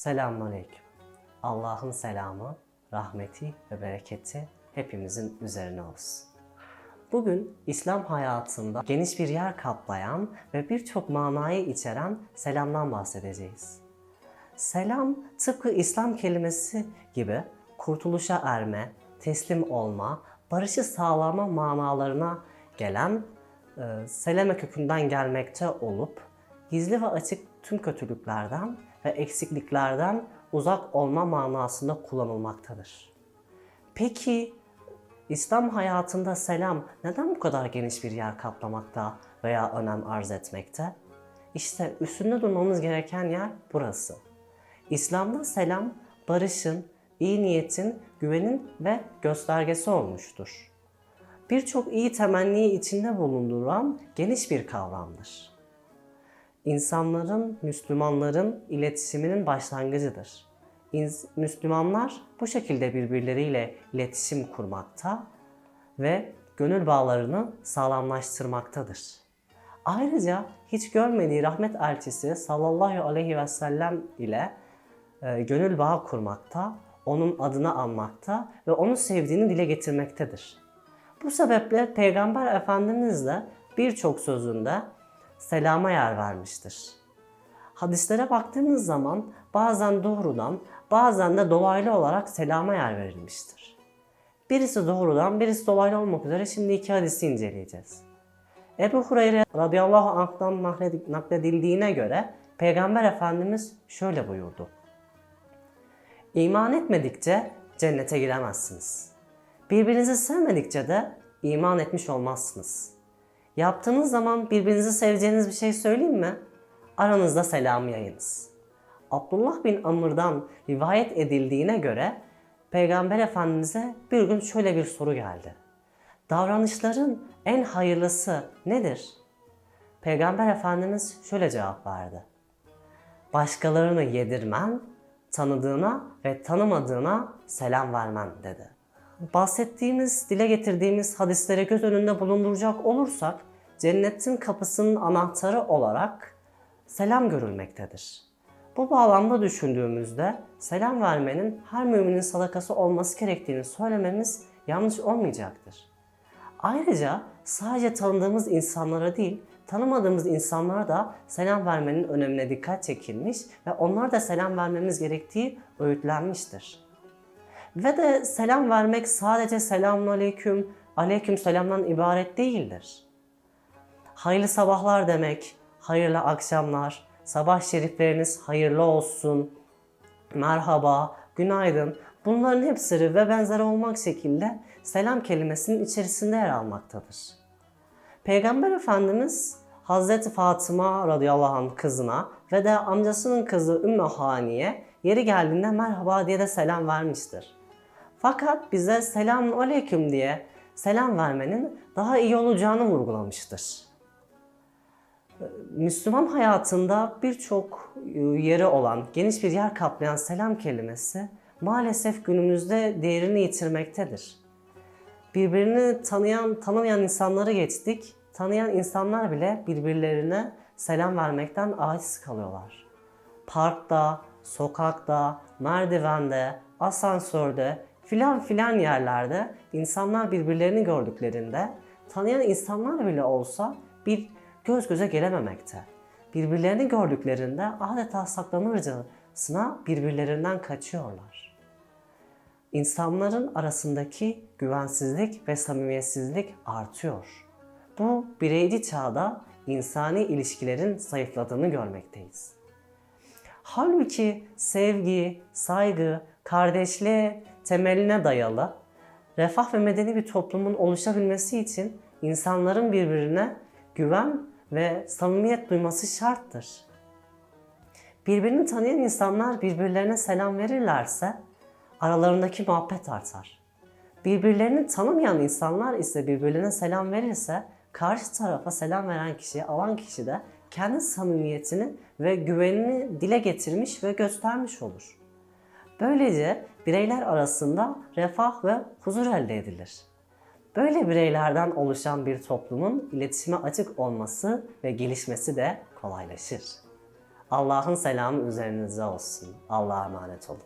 Selamünaleyküm. Allah'ın selamı, rahmeti ve bereketi hepimizin üzerine olsun. Bugün İslam hayatında geniş bir yer kaplayan ve birçok manayı içeren selamdan bahsedeceğiz. Selam tıpkı İslam kelimesi gibi kurtuluşa erme, teslim olma, barışı sağlama manalarına gelen e, seleme kökünden gelmekte olup gizli ve açık tüm kötülüklerden ve eksikliklerden uzak olma manasında kullanılmaktadır. Peki İslam hayatında selam neden bu kadar geniş bir yer kaplamakta veya önem arz etmekte? İşte üstünde durmamız gereken yer burası. İslam'da selam barışın, iyi niyetin, güvenin ve göstergesi olmuştur. Birçok iyi temenniyi içinde bulunduran geniş bir kavramdır. İnsanların, Müslümanların iletişiminin başlangıcıdır. İns- Müslümanlar bu şekilde birbirleriyle iletişim kurmakta ve gönül bağlarını sağlamlaştırmaktadır. Ayrıca hiç görmediği rahmet elçisi sallallahu aleyhi ve sellem ile e, gönül bağı kurmakta, onun adını anmakta ve onu sevdiğini dile getirmektedir. Bu sebeple Peygamber Efendimiz de birçok sözünde selama yer vermiştir. Hadislere baktığımız zaman bazen doğrudan, bazen de dolaylı olarak selama yer verilmiştir. Birisi doğrudan, birisi dolaylı olmak üzere şimdi iki hadisi inceleyeceğiz. Ebu Hureyre radıyallahu anh'tan nakled- nakledildiğine göre Peygamber Efendimiz şöyle buyurdu. İman etmedikçe cennete giremezsiniz. Birbirinizi sevmedikçe de iman etmiş olmazsınız. Yaptığınız zaman birbirinizi seveceğiniz bir şey söyleyeyim mi? Aranızda selam yayınız. Abdullah bin Amr'dan rivayet edildiğine göre Peygamber Efendimiz'e bir gün şöyle bir soru geldi. Davranışların en hayırlısı nedir? Peygamber Efendimiz şöyle cevap verdi. Başkalarını yedirmen, tanıdığına ve tanımadığına selam vermen dedi. Bahsettiğimiz, dile getirdiğimiz hadisleri göz önünde bulunduracak olursak cennetin kapısının anahtarı olarak selam görülmektedir. Bu bağlamda düşündüğümüzde selam vermenin her müminin sadakası olması gerektiğini söylememiz yanlış olmayacaktır. Ayrıca sadece tanıdığımız insanlara değil, tanımadığımız insanlara da selam vermenin önemine dikkat çekilmiş ve onlara da selam vermemiz gerektiği öğütlenmiştir. Ve de selam vermek sadece selamun aleyküm, aleyküm selamdan ibaret değildir. Hayırlı sabahlar demek, hayırlı akşamlar, sabah şerifleriniz hayırlı olsun, merhaba, günaydın. Bunların hepsi ve benzeri olmak şekilde selam kelimesinin içerisinde yer almaktadır. Peygamber Efendimiz Hazreti Fatıma radıyallahu anh kızına ve de amcasının kızı Ümmü Hani'ye yeri geldiğinde merhaba diye de selam vermiştir. Fakat bize selamun aleyküm diye selam vermenin daha iyi olacağını vurgulamıştır. Müslüman hayatında birçok yeri olan, geniş bir yer kaplayan selam kelimesi maalesef günümüzde değerini yitirmektedir. Birbirini tanıyan, tanımayan insanları geçtik, tanıyan insanlar bile birbirlerine selam vermekten aciz kalıyorlar. Parkta, sokakta, merdivende, asansörde, filan filan yerlerde insanlar birbirlerini gördüklerinde tanıyan insanlar bile olsa bir göz göze gelememekte. Birbirlerini gördüklerinde adeta saklanırcasına birbirlerinden kaçıyorlar. İnsanların arasındaki güvensizlik ve samimiyetsizlik artıyor. Bu bireyci çağda insani ilişkilerin zayıfladığını görmekteyiz. Halbuki sevgi, saygı, kardeşliğe temeline dayalı refah ve medeni bir toplumun oluşabilmesi için insanların birbirine güven ve samimiyet duyması şarttır. Birbirini tanıyan insanlar birbirlerine selam verirlerse aralarındaki muhabbet artar. Birbirlerini tanımayan insanlar ise birbirlerine selam verirse karşı tarafa selam veren kişi, alan kişi de kendi samimiyetini ve güvenini dile getirmiş ve göstermiş olur. Böylece bireyler arasında refah ve huzur elde edilir. Böyle bireylerden oluşan bir toplumun iletişime açık olması ve gelişmesi de kolaylaşır. Allah'ın selamı üzerinize olsun. Allah'a emanet olun.